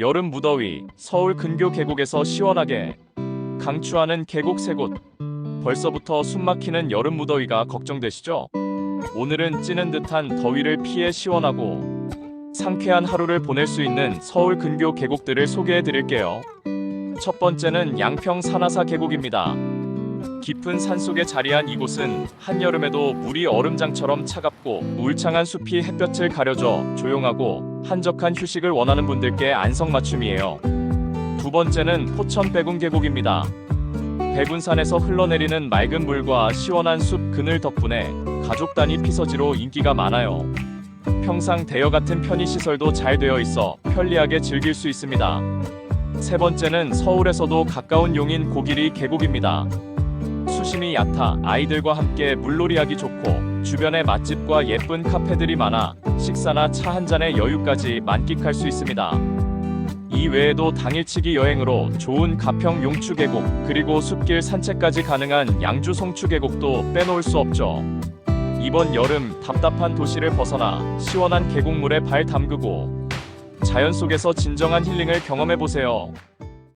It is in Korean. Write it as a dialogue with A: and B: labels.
A: 여름 무더위 서울 근교 계곡에서 시원하게 강추하는 계곡 세 곳. 벌써부터 숨막히는 여름 무더위가 걱정되시죠? 오늘은 찌는 듯한 더위를 피해 시원하고 상쾌한 하루를 보낼 수 있는 서울 근교 계곡들을 소개해 드릴게요. 첫 번째는 양평 산하사 계곡입니다. 깊은 산속에 자리한 이곳은 한여름에도 물이 얼음장처럼 차갑고 울창한 숲이 햇볕을 가려줘 조용하고 한적한 휴식을 원하는 분들께 안성맞춤이에요. 두 번째는 포천 백운 계곡입니다. 백운산에서 흘러내리는 맑은 물과 시원한 숲 그늘 덕분에 가족 단위 피서지로 인기가 많아요. 평상 대여 같은 편의시설도 잘 되어 있어 편리하게 즐길 수 있습니다. 세 번째는 서울에서도 가까운 용인 고길이 계곡입니다. 수심이 얕아 아이들과 함께 물놀이하기 좋고 주변에 맛집과 예쁜 카페들이 많아 식사나 차 한 잔의 여유까지 만끽할 수 있습니다. 이 외에도 당일치기 여행으로 좋은 가평 용추 계곡 그리고 숲길 산책까지 가능한 양주 송추 계곡도 빼놓을 수 없죠. 이번 여름 답답한 도시를 벗어나 시원한 계곡물에 발 담그고 자연 속에서 진정한 힐링을 경험해 보세요.